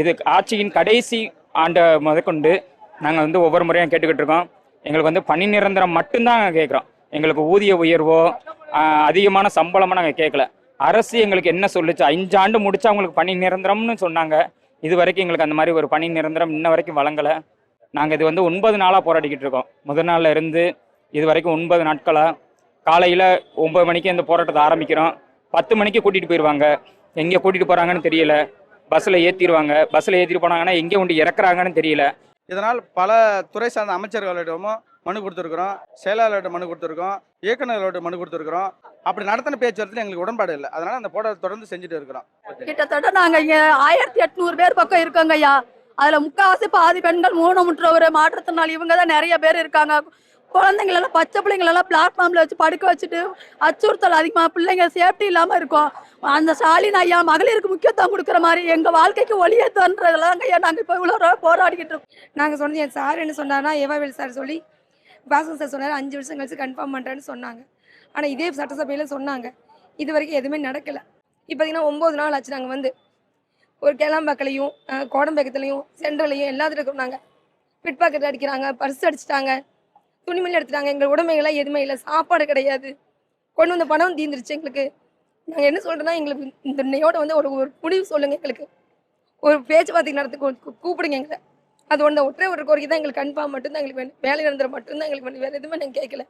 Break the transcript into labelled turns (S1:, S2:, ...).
S1: இது ஆட்சியின் கடைசி ஆண்டை முதற்கொண்டு நாங்கள் வந்து ஒவ்வொரு முறையும் கேட்டுக்கிட்டு இருக்கோம். எங்களுக்கு வந்து பணி நிரந்தரம் மட்டும்தான் நாங்கள் கேட்குறோம். எங்களுக்கு ஊதிய உயர்வோ அதிகமான சம்பளமோ நாங்கள் கேட்கல. அரசு எங்களுக்கு என்ன சொல்லுச்சு? அஞ்சு ஆண்டு முடிச்சா அவங்களுக்கு பணி நிரந்தரம்னு சொன்னாங்க. இது வரைக்கும் எங்களுக்கு அந்த மாதிரி ஒரு பணி நிரந்தரம் இன்ன வரைக்கும் வழங்கலை. நாங்கள் இது வந்து ஒன்பது நாளாக போராடிக்கிட்டு இருக்கோம். முதல் நாளில் இருந்து இது வரைக்கும் ஒன்பது நாட்களாக காலையில் ஒம்பது மணிக்கு இந்த போராட்டத்தை ஆரம்பிக்கிறோம். பத்து மணிக்கு கூட்டிகிட்டு போயிடுவாங்க எங்கே கூட்டிகிட்டு போகிறாங்கன்னு தெரியல. பஸ்ஸில் ஏற்றிடுவாங்க பஸ்ஸில் ஏற்றிட்டு போனாங்கன்னா எங்கே கொண்டு இறக்குறாங்கன்னு தெரியல.
S2: இதனால் பல துறை சார்ந்த அமைச்சர்களிடமும் மனு கொடுத்துருக்குறோம். செயலாளர்கிட்ட மனு கொடுத்துருக்கோம் இயக்குநர்களோட மனு கொடுத்துருக்குறோம். அப்படி நடத்தின பேச்சுவார்த்தையில் எங்களுக்கு உடன்பாடு இல்லை. அதனால அந்த போராட்டத்தை தொடர்ந்து செஞ்சுட்டு இருக்கிறோம்.
S3: கிட்டத்தட்ட நாங்க இங்க ஆயிரத்தி எட்நூறு பேர் பக்கம் இருக்கோங்க ஐயா. அதுல முக்காவாசி பாதி பெண்கள் ஊனமுற்றவர் மாற்றுத்திறனாளி இவங்க தான் நிறைய பேர் இருக்காங்க. குழந்தைங்களெல்லாம் பச்சை பிள்ளைங்களெல்லாம் பிளாட்ஃபார்ம்ல வச்சு படுக்க வச்சுட்டு அச்சுறுத்தல் அதிகமாக பிள்ளைங்க சேஃப்டி இல்லாமல் இருக்கும். அந்த ஸ்டாலின் ஐயா மகளிருக்கு முக்கியத்துவம் கொடுக்குற மாதிரி எங்கள் வாழ்க்கைக்கு ஒளியேற்றன்றதெல்லாம் ஐயா நாங்கள் இப்போ இவ்வளோ போராடிக்கிட்டு இருக்கோம்.
S4: நாங்கள் சொன்னது என் சார் என்ன சொன்னார்னா ஏவாவேல் சார் சொல்லி பாசன் சார் சொன்னார். அஞ்சு வருஷம் கழிச்சு கன்ஃபார்ம் பண்ணுறேன்னு சொன்னாங்க. ஆனால் இதே சட்டசபையில் சொன்னாங்க. இது வரைக்கும் எதுவுமே நடக்கலை. இப்போ பார்த்தீங்கன்னா ஒம்பது நாள் ஆச்சு நாங்கள் வந்து. ஒரு கேளாம்பாக்கலையும் கோடம்பேக்கத்துலையும் சென்ட்ரலையும் எல்லாத்துலையும் நாங்கள் பிட் பாக்கெட் அடிக்கிறாங்க பர்ஸ் அடிச்சிட்டாங்க துணிமணி எடுத்துட்டாங்க. எங்கள் உடமைகள்லாம் எதுவுமே இல்லை. சாப்பாடு கிடையாது. கொண்டு வந்த பணம் தீந்துருச்சு எங்களுக்கு. நாங்கள் என்ன சொல்கிறோன்னா எங்களுக்கு இந்த நையோட வந்து ஒரு ஒரு முடிவு சொல்லுங்கள் எங்களுக்கு. ஒரு பேச்சுவார்த்தை நடத்தி கூப்பிடுங்க எங்களை. அது ஒன்று ஒற்றை ஒரு கோரிக்கை தான் எங்களுக்கு கன்ஃபார்ம் மட்டும்தான் எங்களுக்கு வேணும் வேலை நிரந்தரம் மட்டும்தான் எங்களுக்கு வேணும் வேறு எதுவுமே நாங்கள் கேட்கல